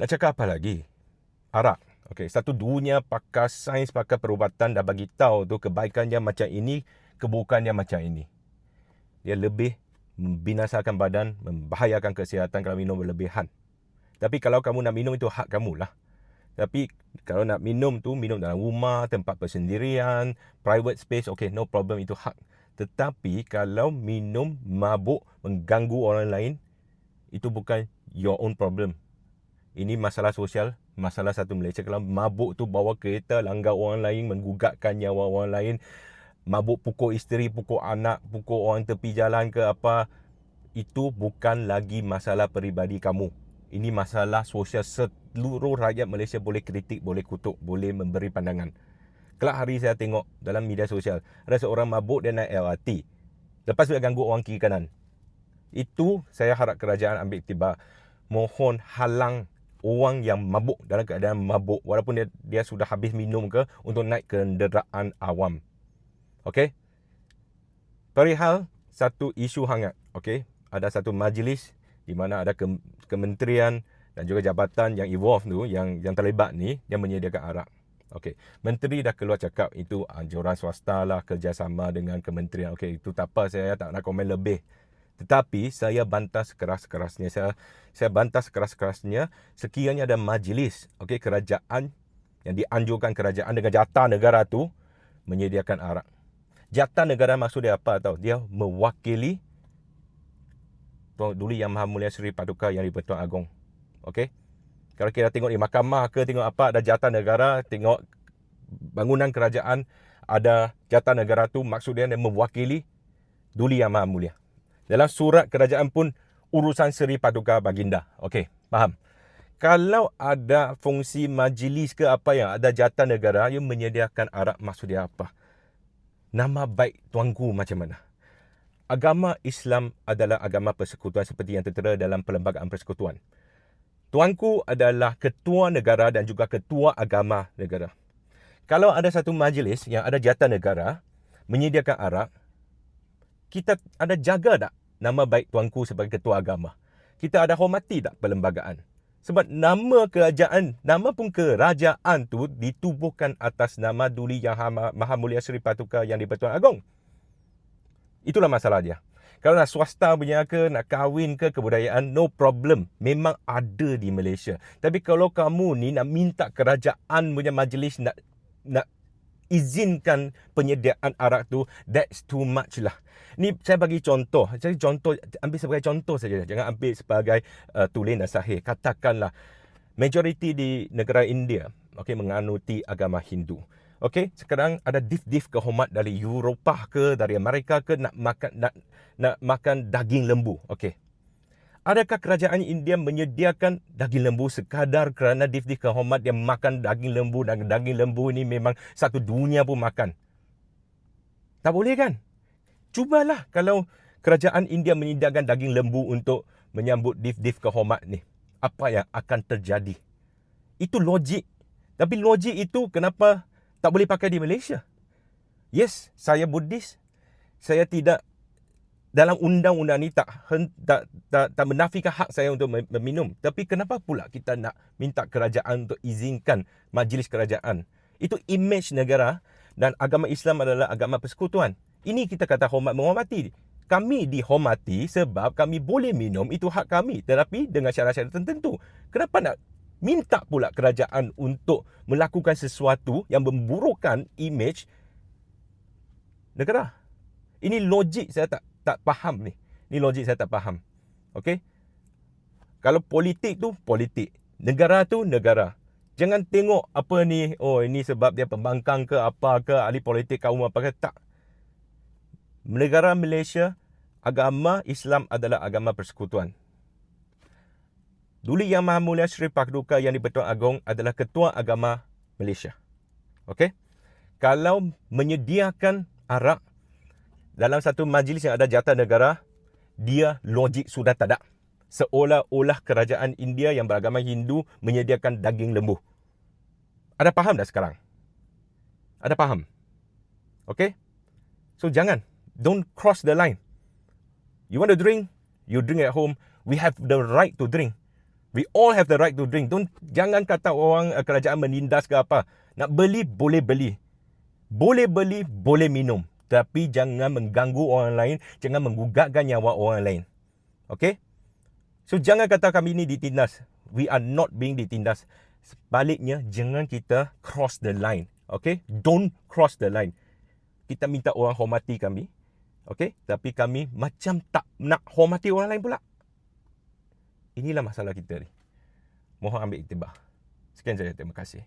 Nak cakap apa lagi? Arak. Okey, satu dunia pakar sains, pakar perubatan dah bagi tahu tu kebaikannya macam ini, keburukannya macam ini. Dia lebih membinasakan badan, membahayakan kesihatan kalau minum berlebihan. Tapi kalau kamu nak minum itu hak kamu lah. Tapi kalau nak minum tu minum dalam rumah, tempat persendirian, private space, okay, no problem itu hak. Tetapi kalau minum mabuk mengganggu orang lain, itu bukan your own problem. Ini masalah sosial, masalah satu Malaysia. Kalau mabuk tu bawa kereta, langgar orang lain, menggugatkan nyawa orang lain, mabuk pukul isteri, pukul anak, pukul orang tepi jalan ke apa, itu bukan lagi masalah peribadi kamu. Ini masalah sosial seluruh rakyat Malaysia boleh kritik, boleh kutuk, boleh memberi pandangan. Kelak hari saya tengok dalam media sosial, ada seorang mabuk dia naik LRT. Lepas tu dia ganggu orang kiri kanan. Itu saya harap kerajaan ambil tiba. Mohon halang orang yang mabuk dalam keadaan mabuk walaupun dia dia sudah habis minum ke untuk naik kenderaan awam. Okey. Perihal satu isu hangat, okey. Ada satu majlis di mana ada ke, kementerian dan juga jabatan yang evolve tu yang yang terlibat ni yang menyediakan arak. Okey. Menteri dah keluar cakap itu anjuran swasta lah kerjasama dengan kementerian. Okey, itu tak apa saya tak nak komen lebih. Tetapi saya bantah sekeras-kerasnya. Saya saya bantah sekeras-kerasnya sekiranya ada majlis okey kerajaan yang dianjurkan kerajaan dengan jatah negara tu menyediakan arak. Jatah negara maksud dia apa tahu? Dia mewakili Duli Yang Maha Mulia Seri Paduka Yang di-Pertuan Agong. Okey. Kalau kita tengok di mahkamah ke tengok apa ada jatah negara, tengok bangunan kerajaan ada jatah negara tu maksud dia, dia mewakili Duli Yang Maha Mulia. Dalam surat kerajaan pun urusan Seri Paduka Baginda. Okey, faham? Kalau ada fungsi majlis ke apa yang ada jatah negara yang menyediakan arak maksud dia apa? Nama baik tuanku macam mana? Agama Islam adalah agama persekutuan seperti yang tertera dalam perlembagaan persekutuan. Tuanku adalah ketua negara dan juga ketua agama negara. Kalau ada satu majlis yang ada jatah negara menyediakan arak, kita ada jaga tak nama baik tuanku sebagai ketua agama. Kita ada hormati tak perlembagaan? Sebab nama kerajaan, nama pun kerajaan tu ditubuhkan atas nama Duli Yang Maha Mulia Seri Patuka yang di-Pertuan Agong. Itulah masalah dia. Kalau nak swasta punya ke, nak kahwin ke kebudayaan, no problem. Memang ada di Malaysia. Tapi kalau kamu ni nak minta kerajaan punya majlis nak nak izinkan penyediaan arak tu, that's too much lah. Ni saya bagi contoh. Jadi contoh ambil sebagai contoh saja. Jangan ambil sebagai uh, tulen dan sahih. Katakanlah majoriti di negara India okey menganuti agama Hindu. Okey, sekarang ada dif-dif kehormat dari Eropah ke dari Amerika ke nak makan nak nak makan daging lembu. Okey. Adakah kerajaan India menyediakan daging lembu sekadar kerana dif-dif kehormat yang makan daging lembu dan daging lembu ini memang satu dunia pun makan? Tak boleh kan? Cubalah kalau kerajaan India menyediakan daging lembu untuk menyambut dif-dif kehormat ni. Apa yang akan terjadi? Itu logik. Tapi logik itu kenapa tak boleh pakai di Malaysia? Yes, saya Buddhis. Saya tidak dalam undang-undang ni tak, tak, tak, tak menafikan hak saya untuk meminum. Tapi kenapa pula kita nak minta kerajaan untuk izinkan majlis kerajaan? Itu image negara dan agama Islam adalah agama persekutuan. Ini kita kata hormat menghormati. Kami dihormati sebab kami boleh minum itu hak kami tetapi dengan syarat-syarat tertentu. Kenapa nak minta pula kerajaan untuk melakukan sesuatu yang memburukkan image negara? Ini logik saya tak tak faham ni. Ini logik saya tak faham. Okey? Kalau politik tu politik, negara tu negara. Jangan tengok apa ni, oh ini sebab dia pembangkang ke apa ke ahli politik kaum apa ke tak negara Malaysia, agama Islam adalah agama persekutuan. Duli Yang Maha Mulia Sri Paduka yang di-Pertuan Agong adalah ketua agama Malaysia. Okey? Kalau menyediakan arak dalam satu majlis yang ada jatah negara, dia logik sudah tak ada. Seolah-olah kerajaan India yang beragama Hindu menyediakan daging lembu. Ada faham dah sekarang? Ada faham? Okey? So jangan don't cross the line. You want to drink? You drink at home. We have the right to drink. We all have the right to drink. Don't jangan kata orang uh, kerajaan menindas ke apa. Nak beli boleh beli. Boleh beli, boleh minum. Tapi jangan mengganggu orang lain, jangan menggugatkan nyawa orang lain. Okay? So jangan kata kami ni ditindas. We are not being ditindas. Sebaliknya jangan kita cross the line. Okay? Don't cross the line. Kita minta orang hormati kami. Okay? Tapi kami macam tak nak hormati orang lain pula. Inilah masalah kita ni. Mohon ambil iktibar. Sekian saja. Terima kasih.